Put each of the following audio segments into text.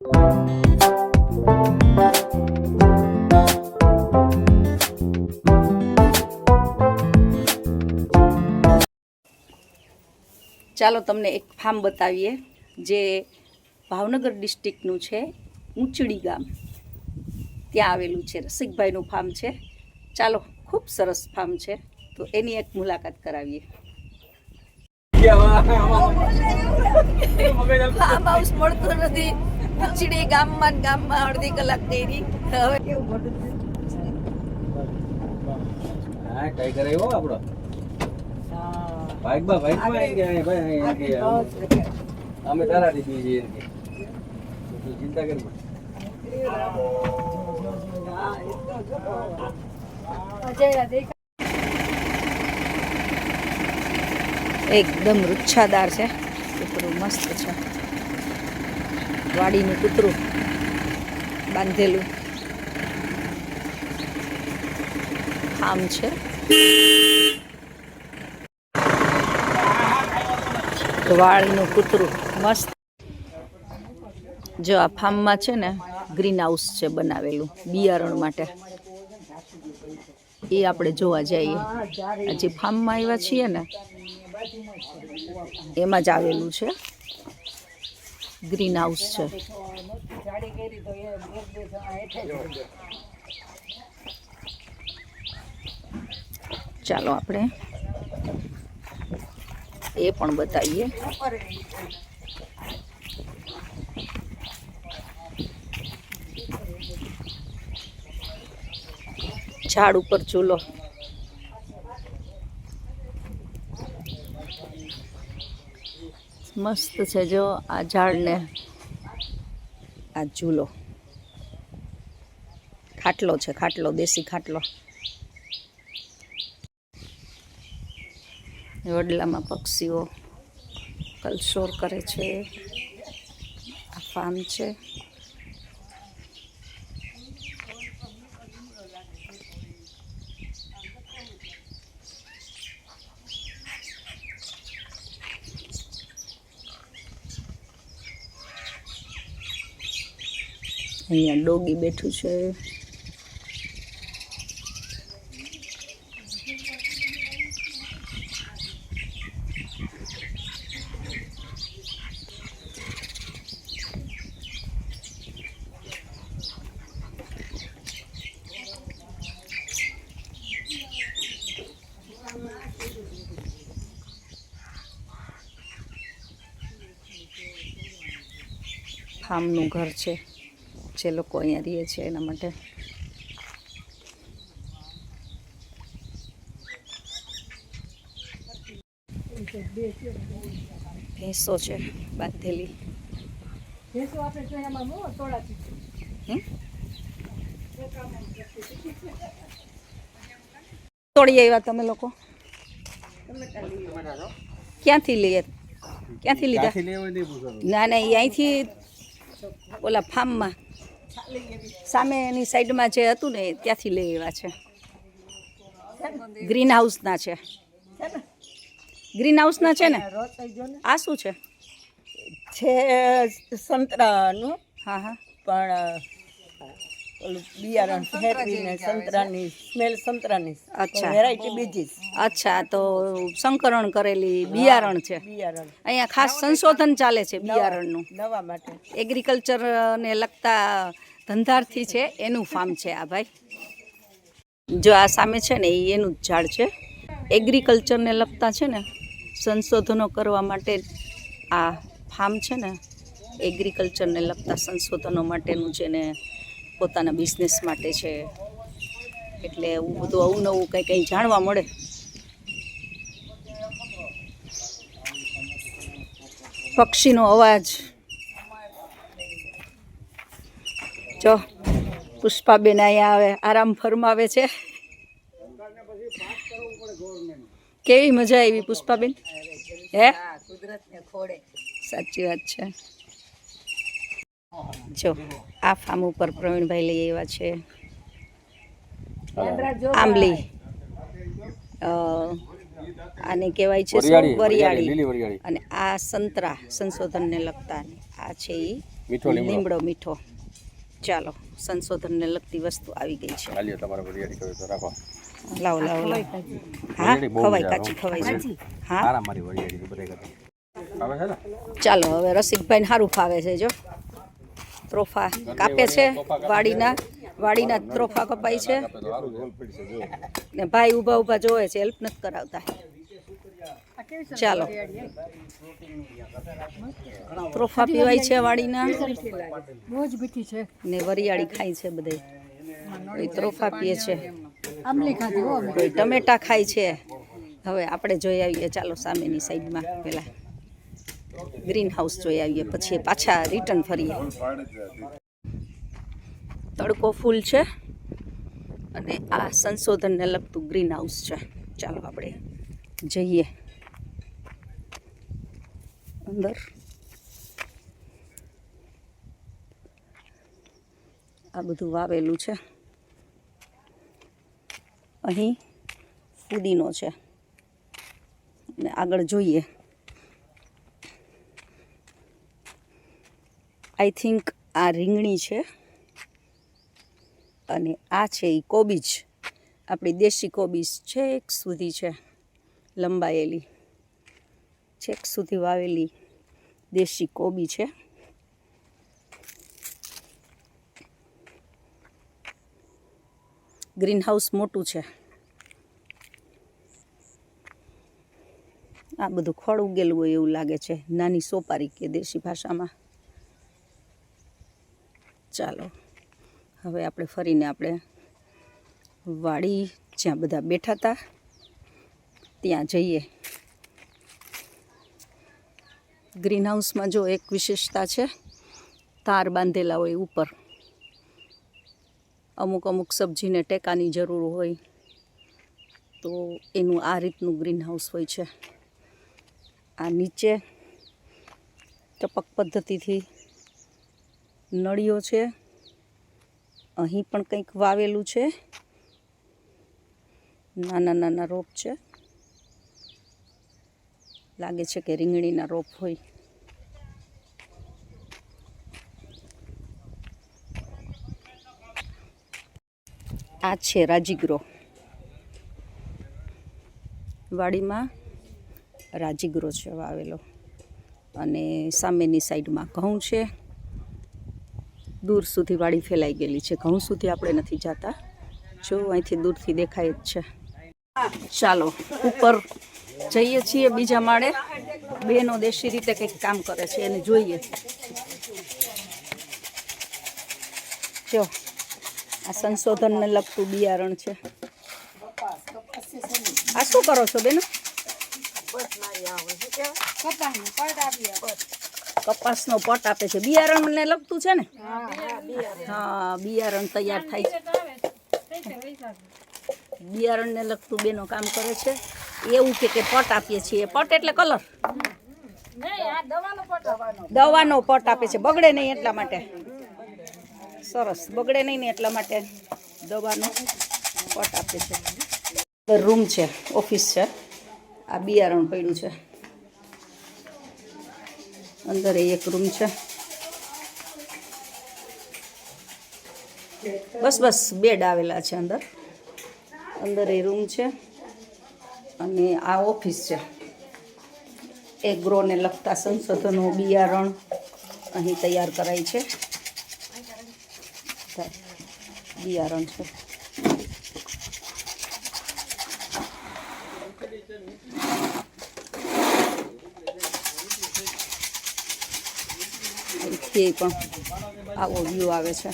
ચાલો તમને એક ફાર્મ બતાવીએ જે ભાવનગર ડિસ્ટ્રિક્ટનું છે ઊંચડી ગામ. ત્યાં આવેલું છે રસિકભાઈનું ફાર્મ છે. ચાલો ખૂબ સરસ ફાર્મ છે. તો એની એક મુલાકાત કરાવીએ. ફાર્મ હાઉસ મળતું નથી. ઊંચડી ગામમાં ગામમાં અડધી કલાક કરી હવે હા કઈ કરે એવો આપણો ભાઈ બા ભાઈ બા કે ભાઈ કે અમે તારા દીધી છીએ કે તું ચિંતા કરી એકદમ રૂચ્છાદાર છે. એટલું મસ્ત છે. વાડીનું કૂતરું બાંધેલું. ફાર્મ છે. વાળનું કૂતરું મસ્ત. જો આ ફાર્મમાં છે ને ગ્રીન હાઉસ છે બનાવેલું, બિયારણ માટે. એ આપણે જોવા જઈએ. હજી ફાર્મમાં આવ્યા છીએ ને, એમાં જ આવેલું છે. ગ્રીન હાઉસ છે. ચાલો આપણે એ પણ બતાવીએ. ઝાડ ઉપર ચૂલો. મસ્ત છે જો આ ઝાડને. આ ઝૂલો. ખાટલો છે, ખાટલો, દેશી ખાટલો. વડલામાં પક્ષીઓ કલશોર કરે છે. આ ફાર્મ છે. અહીંયા ડોગી બેઠું છે. ફાર્મનું ઘર છે. જે લોકો અહીંયા રહે છે એના માટે. ભેંસો છે બાંધેલી. હમ? તોડી આવ્યા તમે લોકો? ક્યાંથી લઈએ ક્યાંથી લીધા? ના ના એ અહીંથી ઓલા ફાર્મમાં. સામે એની સાઈડમાં જે હતું ને ત્યાંથી લઈ આવ્યા છે. ગ્રીન હાઉસના છે. ગ્રીન હાઉસના છે ને? આ શું છે? છે સંતરાનું. હા હા. પણ બિયારણ ફેરવીને સંતરાની સ્મેલ સંતરાની. અચ્છા. વેરાયટી બીજી અચ્છા તો સંકરણ કરેલી બિયારણ છે. બિયારણ. અહીંયા ખાસ સંશોધન ચાલે છે બિયારણનું. દવા માટે. એગ્રીકલ્ચરને લગતા ધંધાર્થી છે એનું ફાર્મ છે આ ભાઈ. જો આ સામે છે ને એ એનું જ ઝાડ છે. એગ્રીકલ્ચરને લગતા છે ને સંશોધનો કરવા માટે આ ફાર્મ છે ને એગ્રીકલ્ચરને લગતા સંશોધનો માટેનું છે ને પોતાના બિઝનેસ માટે છે. એટલે એવું બધું અવનવું કંઈ કંઈ જાણવા મળે. પક્ષીનો અવાજ. જો પુષ્પાબેન અહીંયા આવે આરામ ફરમાવે છે. કેવી મજા આવી પુષ્પાબેન? હે? સાચી વાત છે. જો આ ફાર્મ ઉપર પ્રવીણભાઈ લઈ આવ્યા છે. આંબલી. આને કહેવાય છે વરિયાળી. અને આ સંતરા સંશોધનને લગતા આ છે એ મીઠો લીમડો. મીઠો. ચાલો સંશોધનને લગતી વસ્તુ આવી ગઈ છે. લાવો લાવો હા ખવાય કાચી ખવાય છે. હા. સારા મારી વરિયાળી તો બધા કરતા આવે છે ને? ચાલો હવે રસિકભાઈને સારું ફાવે છે જો. ત્રોફા કાપે છે વાડીના વાડીના ત્રોફા કપાય છે. ને ભાઈ ઊભા ઊભા જોવે છે હેલ્પ નથી કરાવતા. ચાલો. ત્રોફા પીવાય છે વાડીના. ને વરિયાળી ખાય છે બધે. કોઈ ત્રોફા પીએ છે. કોઈ ટમેટા ખાય છે. હવે આપણે જોઈ આવીએ ચાલો સામેની સાઈડમાં પહેલાં ગ્રીન હાઉસ જોઈ આવીએ, પછી પાછા રિટર્ન ફરીએ. તડકો ફૂલ છે અને આ સંશોધનને લગતું ગ્રીન હાઉસ છે. ચાલો આપણે જઈએ. અંદર. આ બધું વાવેલું છે. અહીં ફુદીનો છે. અને આગળ જોઈએ. આઈ થિંક આ રીંગણી છે. અને આ છે એ કોબીજ. આપણી દેશી કોબીજ છેક સુધી છે લંબાયેલી. છેક સુધી વાવેલી દેશી કોબી છે. ગ્રીન હાઉસ મોટું છે. આ બધું ખડ ઉગેલું હોય એવું લાગે છે. નાની સોપારી કે દેશી ભાષામાં. ચાલો. હવે આપણે ફરીને આપણે વાડી જ્યાં બધા બેઠા હતા, ત્યાં જઈએ. ગ્રીનહાઉસમાં જો એક વિશેષતા છે, તાર બાંધેલા હોય ઉપર. અમુક અમુક સબ્જીને ટેકાની જરૂર હોય, તો એનું આ રીતનું ગ્રીન હાઉસ હોય છે. આ નીચે ટપક પદ્ધતિથી નળીઓ છે. અહીં પણ કંઈક વાવેલું છે. નાના નાના રોપ છે. લાગે છે કે રીંગણીના રોપ હોય. આ છે રાજીગ્રો વાડીમાં રાજીગ્રો છે વાવેલો. અને સામેની સાઈડમાં ઘઉં છે. દૂર સુધી વાડી ફેલાઈ ગયેલી છે. ઘઉં સુધી આપણે નથી જતા. જો અહીંથી દૂરથી દેખાય જ છે. ચાલો, ઉપર જઈએ છીએ બીજા માળે. બેનો દેશી રીતે કંઈક કામ કરે છે, એને જોઈએ. જો, આ સંશોધનને લગતું બિયારણ છે. આ શું કરો છો બેનો? કપાસનો પટ આપે છે. બિયારણને લગતું છે ને? હા બિયારણ. તૈયાર થાય છે. બિયારણને લગતું બેનો કામ કરે છે. એવું કે કે પટ આપીએ છીએ. પટ એટલે કલર. દવાનો પટ આપે છે. બગડે નહીં એટલા માટે. સરસ. બગડે નહીં ને એટલા માટે દવાનો પટ આપે છે. રૂમ છે ઓફિસ છે. આ બિયારણ પડ્યું છે. અંદર એક રૂમ છે. બસ બસ, બેડ આવેલા છે અંદર. અંદર એ રૂમ છે અને આ ઓફિસ છે. એગ્રોને લગતા સંશોધનો, બિયારણ અહીં તૈયાર કરાય છે. બિયારણ છે. અહીંથી પણ. આવો વ્યૂ આવે છે.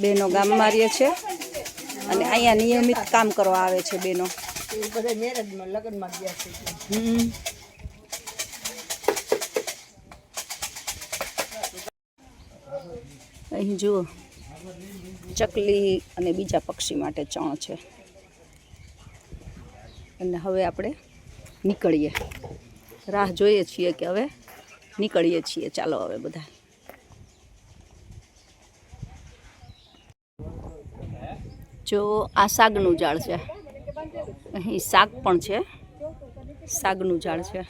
બેનો ગામમાં રહે છે અને અહીંયા નિયમિત કામ કરવા આવે છે બેનો. બધા અહીં જુઓ. ચકલી અને બીજા પક્ષી માટે ચણ છે. અને હવે આપણે નીકળીએ. રાહ જોઈએ છીએ કે હવે નીકળીએ છીએ. ચાલો હવે બધા. જો આ સાગનું ઝાડ છે. અહીં શાક પણ છે. શાકનું ઝાડ છે.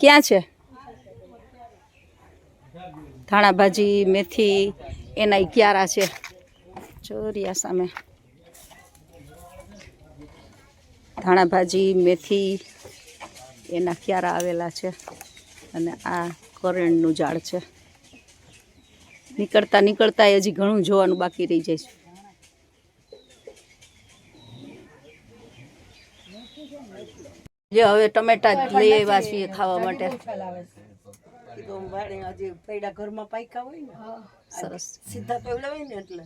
ક્યાં છે? ધાણા ભાજી, મેથી, એના ક્યારા છે. ચોરિયા સામે. ધાણા ભાજી, મેથી, એના ક્યારા આવેલા છે. અને આ કરણનું ઝાડ છે. નીકળતા નીકળતા હજી ઘણું જોવાનું બાકી રહી જાય છે. જે હવે ટમેટા લઈ આવ્યા છીએ ખાવા માટે. કીધું વાડે હજી પૈડા ઘરમાં પાયકા હોય ને સરસ. સીધા પેવડા હોય ને એટલે.